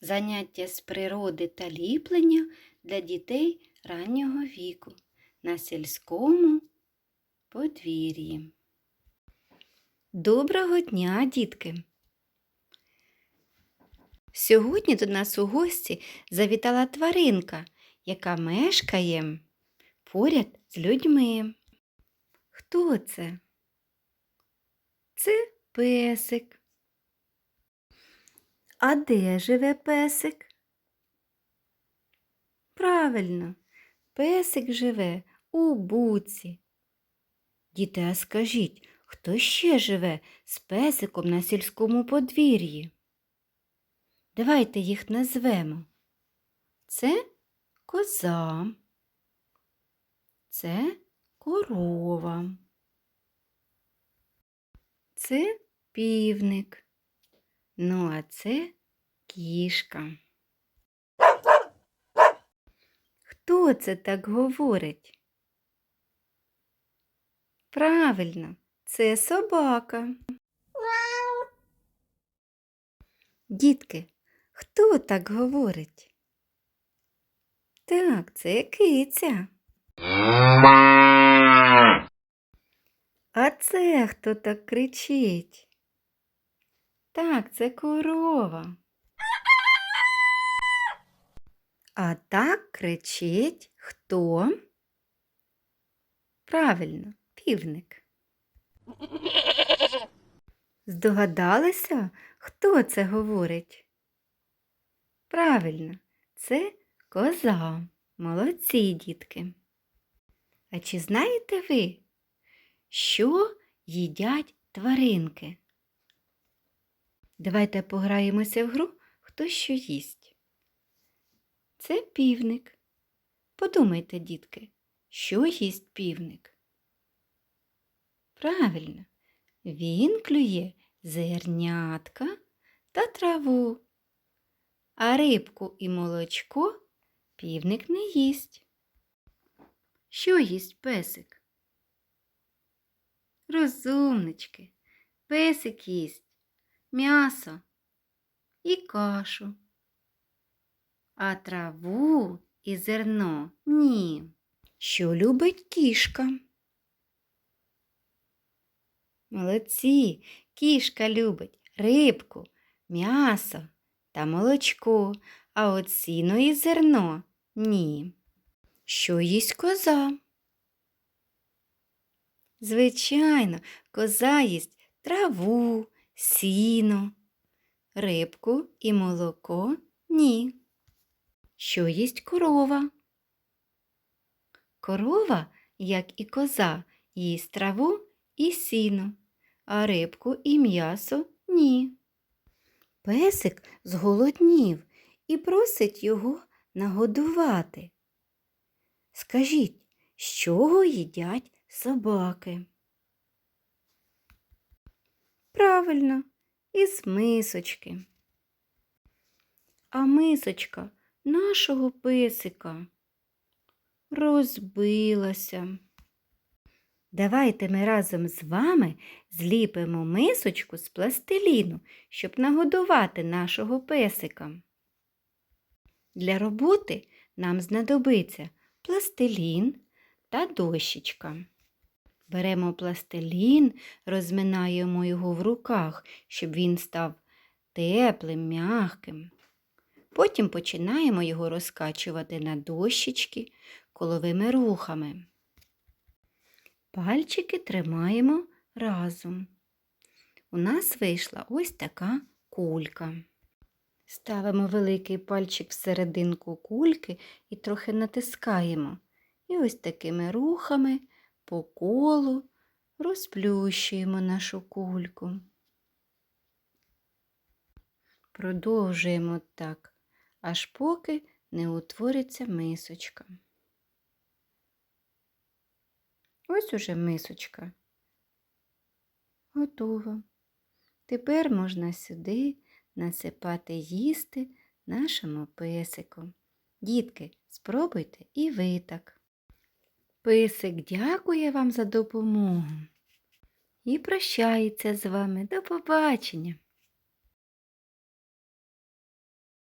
Заняття з природи та ліплення для дітей раннього віку на сільському подвір'ї. Доброго дня, дітки! Сьогодні до нас у гості завітала тваринка, яка мешкає поряд з людьми. Хто це? Це песик. А де живе песик? Правильно, песик живе у буці. Діти, а скажіть, хто ще живе з песиком на сільському подвір'ї? Давайте їх назвемо. Це коза, це корова, це півник. Ну, а це кішка. Хто це так говорить? Правильно, це собака. Дітки, хто так говорить? Так, це киця. А це хто так кричить? Так, це корова. А так кричить хто? Правильно, півник. Здогадалися, хто це говорить? Правильно, це коза. Молодці, дітки. А чи знаєте ви, що їдять тваринки? Давайте пограємося в гру, хто що їсть. Це півник. Подумайте, дітки, що їсть півник? Правильно, він клює зернятка та траву, а рибку і молочко півник не їсть. Що їсть песик? Розумнички, песик їсть м'ясо і кашу, а траву і зерно ні. Що любить кішка? Молодці, кішка любить рибку, м'ясо та молочко, а от сіно і зерно ні. Що їсть коза? Звичайно, коза їсть траву, сіно, рибку і молоко ні. Що їсть корова? Корова, як і коза, їсть траву і сіно, а рибку і м'ясо ні. Песик зголоднів і просить його нагодувати. Скажіть, з чого їдять собаки? Правильно, із мисочки. А мисочка нашого песика розбилася. Давайте ми разом з вами зліпимо мисочку з пластиліну, щоб нагодувати нашого песика. Для роботи нам знадобиться пластилін та дощечка. Беремо пластилін, розминаємо його в руках, щоб він став теплим, м'яким. Потім починаємо його розкачувати на дощечки коловими рухами. Пальчики тримаємо разом. У нас вийшла ось така кулька. Ставимо великий пальчик всерединку кульки і трохи натискаємо. І ось такими рухами по колу розплющуємо нашу кульку. Продовжуємо так, аж поки не утвориться мисочка. Ось уже мисочка. Готово. Тепер можна сюди насипати їсти нашому песику. Дітки, спробуйте і ви так. Писик дякує вам за допомогу і прощається з вами. До побачення!